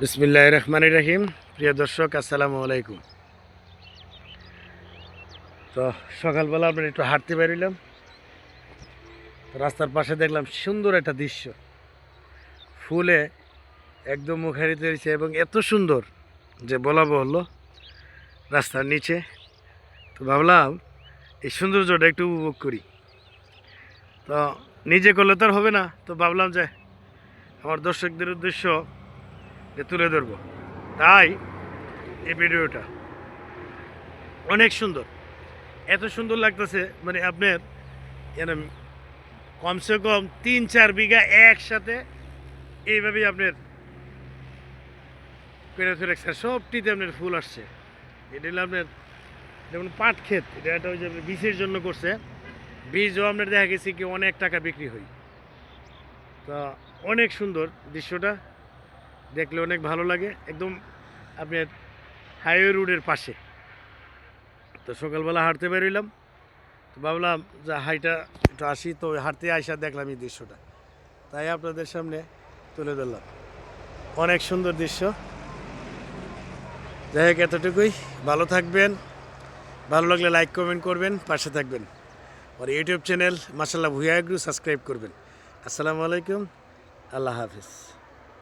বিসমিল্লাহ রহমান রহিম। প্রিয় দর্শক, আসসালামু আলাইকুম। তো সকালবেলা আমরা একটু হাঁটতে বেরোলাম। রাস্তার পাশে দেখলাম সুন্দর একটা দৃশ্য। ফুলে একদম মুখারিত হয়েছে এবং এত সুন্দর যে বলা বলল, রাস্তার নিচে। তো ভাবলাম, এই সৌন্দর্যটা একটু উপভোগ করি। তো নিজে করলে তো আর হবে না। তো ভাবলাম যে, আমার দর্শকদের উদ্দেশ্য যে তুলে ধরবো। তাই এই ভিডিওটা অনেক সুন্দর। এত সুন্দর লাগতেছে মানে আপনার কমসে কম তিন চার বিঘা একসাথে এইভাবেই আপনার পেরে ফেরে সবটিতে আপনার ফুল আসছে। এটা হলো আপনার যেমন পাট ক্ষেত, এটা একটা ওই যে বীজের জন্য করছে। বীজও আপনার দেখা গেছে কি অনেক টাকা বিক্রি হয়। তা অনেক সুন্দর দৃশ্যটা। দেখলে অনেক ভালো লাগে। একদম আপনার হাইওয়ে রোডের পাশে। তো সকালবেলা হাঁটতে বেরোইলাম। তো ভাবলাম যে হাইটা একটু আসি, তো হাঁটতে আইসা দেখলাম এই দৃশ্যটা। তাই আপনাদের সামনে তুলে ধরলাম। অনেক সুন্দর দৃশ্য। যাই হোক, এতটুকুই। ভালো থাকবেন। ভালো লাগলে লাইক কমেন্ট করবেন, পাশে থাকবেন। আর ইউটিউব চ্যানেল মাসাল্লাহ ভুয়া এগ্রু সাবস্ক্রাইব করবেন। আসসালামু আলাইকুম। আল্লাহ হাফিজ।